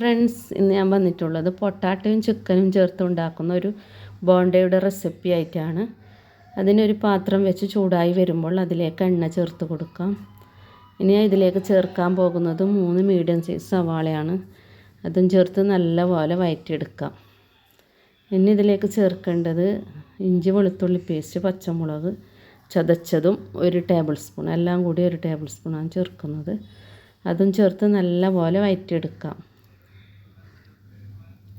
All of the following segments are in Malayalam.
ഫ്രണ്ട്സ് ഇന്ന് ഞാൻ വന്നിട്ടുള്ളത് പൊട്ടാട്ടയും ചിക്കനും ചേർത്ത് ഉണ്ടാക്കുന്ന ഒരു ബോണ്ടയുടെ റെസിപ്പി ആയിട്ടാണ്. അതിനൊരു പാത്രം വെച്ച് ചൂടായി വരുമ്പോൾ അതിലേക്ക് എണ്ണ ചേർത്ത് കൊടുക്കാം. ഇനി ഞാൻ ഇതിലേക്ക് ചേർക്കാൻ പോകുന്നത് മൂന്ന് മീഡിയം സൈസ് സവാളയാണ്. അതും ചേർത്ത് നല്ലപോലെ വയറ്റിയെടുക്കാം. ഇനി ഇതിലേക്ക് ചേർക്കേണ്ടത് ഇഞ്ചി വെളുത്തുള്ളി പേസ്റ്റ് പച്ചമുളക് ചതച്ചതും ഒരു ടേബിൾ സ്പൂൺ എല്ലാം കൂടി ഒരു ടേബിൾ സ്പൂണാണ് ചേർക്കുന്നത്. അതും ചേർത്ത് നല്ലപോലെ വയറ്റിയെടുക്കാം.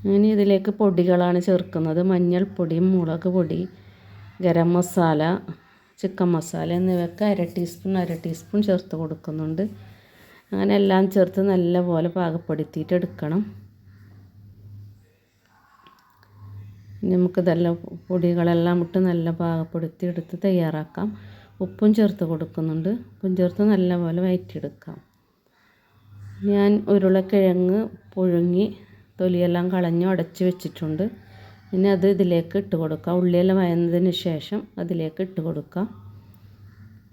ഇനി ഇതിലേക്ക് പൊടികളാണ് ചേർക്കുന്നത്. മഞ്ഞൾപ്പൊടി മുളക് പൊടി ഗരം മസാല ചിക്കൻ മസാല എന്നിവയൊക്കെ അര ടീസ്പൂൺ അര ടീസ്പൂൺ ചേർത്ത് കൊടുക്കുന്നുണ്ട്. അങ്ങനെ എല്ലാം ചേർത്ത് നല്ലപോലെ പാകപ്പെടുത്തിയിട്ട് എടുക്കണം. നമുക്കിതെല്ലാം പൊടികളെല്ലാം ഇട്ട് നല്ല പാകപ്പെടുത്തി എടുത്ത് തയ്യാറാക്കാം. ഉപ്പും ചേർത്ത് കൊടുക്കുന്നുണ്ട്. ഉപ്പും ചേർത്ത് നല്ലപോലെ വയറ്റിയെടുക്കാം. ഞാൻ ഉരുളക്കിഴങ്ങ് പുഴുങ്ങി തൊലിയെല്ലാം കളഞ്ഞ് ഉടച്ച് വെച്ചിട്ടുണ്ട്. ഇനി അത് ഇതിലേക്ക് ഇട്ട് കൊടുക്കുക ഉള്ളിയെല്ലാം വയന്നതിന് ശേഷം അതിലേക്ക് ഇട്ട് കൊടുക്കുക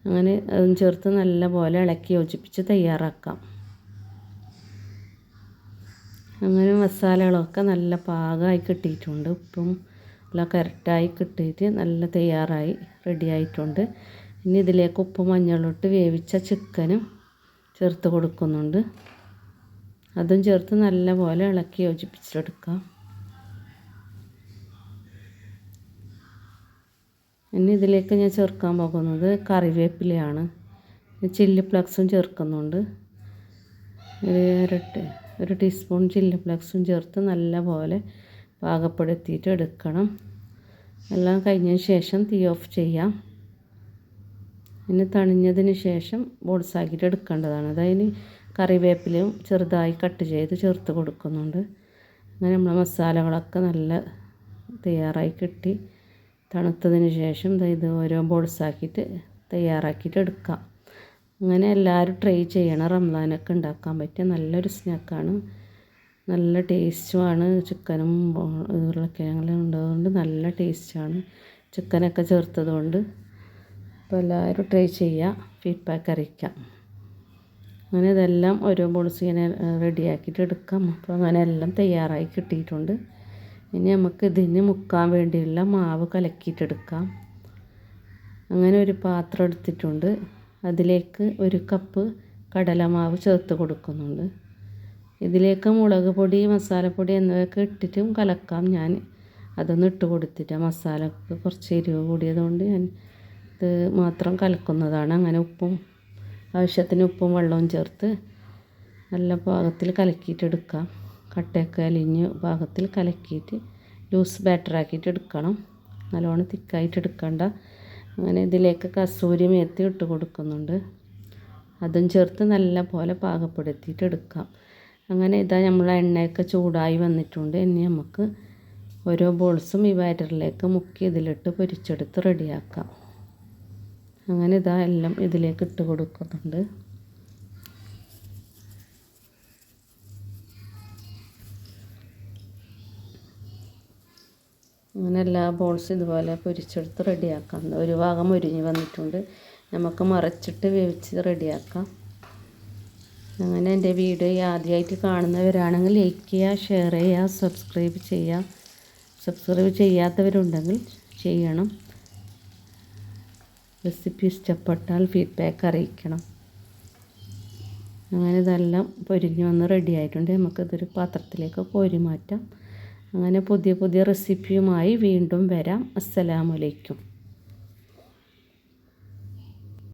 അങ്ങനെ അതും ചേർത്ത് നല്ല പോലെ ഇളക്കി യോജിപ്പിച്ച് തയ്യാറാക്കാം. അങ്ങനെ മസാലകളൊക്കെ നല്ല പാകമായി കിട്ടിയിട്ടുണ്ട്. ഉപ്പും എല്ലാം കറക്റ്റായി കിട്ടിയിട്ട് നല്ല തയ്യാറായി റെഡി ആയിട്ടുണ്ട്. ഇനി ഇതിലേക്ക് ഉപ്പ് മഞ്ഞളിട്ട് വേവിച്ച ചിക്കനും ചേർത്ത് കൊടുക്കുന്നുണ്ട്. അതും ചേർത്ത് നല്ലപോലെ ഇളക്കി യോജിപ്പിച്ചെടുക്കാം ഇനി ഇതിലേക്ക് ഞാൻ ചേർക്കാൻ പോകുന്നത് കറിവേപ്പിലയാണ്. ചില്ലി ഫ്ലക്സും ചേർക്കുന്നുണ്ട്. ഒരു ഒരു ടീസ്പൂൺ ചില്ലി ഫ്ലക്സും ചേർത്ത് നല്ലപോലെ പാകപ്പെടുത്തിയിട്ട് എടുക്കണം. എല്ലാം കഴിഞ്ഞ ശേഷം തീ ഓഫ് ചെയ്യാം. ഇനി തണിഞ്ഞതിന് ശേഷം ബോൾസാക്കിയിട്ട് എടുക്കേണ്ടതാണ്. അതായത് കറിവേപ്പിലയും ചെറുതായി കട്ട് ചെയ്ത് ചേർത്ത് കൊടുക്കുന്നുണ്ട്. അങ്ങനെ നമ്മൾ മസാലകളൊക്കെ നല്ല തയ്യാറായി കിട്ടി. തണുത്തതിന് ശേഷം ഇത് ഓരോ ബോൾസാക്കിയിട്ട് തയ്യാറാക്കിയിട്ട് എടുക്കാം. അങ്ങനെ എല്ലാവരും ട്രൈ ചെയ്യണം. റംസാനൊക്കെ ഉണ്ടാക്കാൻ പറ്റിയ നല്ലൊരു സ്നാക്കാണ്. നല്ല ടേസ്റ്റുമാണ്. ചിക്കനും ഉരുളക്കിഴങ്ങെല്ലാം ഉള്ളതുകൊണ്ട് നല്ല ടേസ്റ്റാണ്. ചിക്കനൊക്കെ ചേർത്തതുകൊണ്ട്. അപ്പോൾ എല്ലാവരും ട്രൈ ചെയ്യുക ഫീഡ്ബാക്ക് അറിയിക്കാം. അങ്ങനെ ഇതെല്ലാം ഓരോ ബോൾസ് ഇങ്ങനെ റെഡിയാക്കിയിട്ട് എടുക്കാം. അപ്പോൾ അങ്ങനെ എല്ലാം തയ്യാറായി കിട്ടിയിട്ടുണ്ട്. ഇനി നമുക്ക് ഇതിന് മുക്കാൻ വേണ്ടിയുള്ള മാവ് കലക്കിയിട്ടെടുക്കാം അങ്ങനെ ഒരു പാത്രം എടുത്തിട്ടുണ്ട്. അതിലേക്ക് ഒരു കപ്പ് കടലമാവ് ചേർത്ത് കൊടുക്കുന്നുണ്ട്. ഇതിലേക്ക് മുളക് പൊടി മസാലപ്പൊടി എന്നിവയൊക്കെ ഇട്ടിട്ടും കലക്കാം ഞാൻ. അതൊന്നും ഇട്ട് കൊടുത്തിട്ട് മസാലക്ക് കുറച്ച് എരിവ് കൂടിയതുകൊണ്ട് ഞാൻ ഇത് മാത്രം കലക്കുന്നതാണ്. അങ്ങനെ ഉപ്പും ആവശ്യത്തിന് ഉപ്പും വെള്ളവും ചേർത്ത് നല്ല പാകത്തിൽ കലക്കിയിട്ട് എടുക്കാം. കട്ടയൊക്കെ അലിഞ്ഞ് പാകത്തിൽ കലക്കിയിട്ട് ലൂസ് ബാറ്ററാക്കിയിട്ട് എടുക്കണം. നല്ലോണം തിക്കായിട്ട് എടുക്കണ്ട. അങ്ങനെ ഇതിലേക്ക് കസൂരി മേത്തി ഇട്ട് കൊടുക്കുന്നുണ്ട്. അതും ചേർത്ത് നല്ല പോലെ പാകപ്പെടുത്തിയിട്ട് എടുക്കാം. അങ്ങനെ ഇതാ നമ്മൾ എണ്ണയൊക്കെ ചൂടായി വന്നിട്ടുണ്ട്. ഇനി നമുക്ക് ഓരോ ബോൾസും ഈ ബാറ്ററിലേക്ക് മുക്കി ഇതിലിട്ട് പൊരിച്ചെടുത്ത് റെഡിയാക്കാം അങ്ങനെ ഇതാ എല്ലാം ഇതിലേക്ക് ഇട്ട് കൊടുക്കുന്നുണ്ട്. അങ്ങനെ എല്ലാ ബോൾസും ഇതുപോലെ പൊരിച്ചെടുത്ത് റെഡിയാക്കാം. ഒരു ഭാഗം ഒരുങ്ങി വന്നിട്ടുണ്ട്. നമുക്ക് മറച്ചിട്ട് വേവിച്ച് റെഡിയാക്കാം. അങ്ങനെ എന്റെ വീഡിയോ ആദ്യമായിട്ട് കാണുന്നവരാണെങ്കിൽ ലൈക്ക് ചെയ്യുക ഷെയർ ചെയ്യുക സബ്സ്ക്രൈബ് ചെയ്യുക. സബ്സ്ക്രൈബ് ചെയ്യാത്തവരുണ്ടെങ്കിൽ ചെയ്യണം. റെസിപ്പി ഇഷ്ടപ്പെട്ടാൽ ഫീഡ്ബാക്ക് അറിയിക്കണം. അങ്ങനെ ഇതെല്ലാം പൊരിഞ്ഞ് വന്ന് റെഡി ആയിട്ടുണ്ട്. നമുക്കിതൊരു പാത്രത്തിലേക്ക് കോരി മാറ്റാം. അങ്ങനെ പുതിയ പുതിയ റെസിപ്പിയുമായി വീണ്ടും വരാം. അസ്സലാമലൈക്കും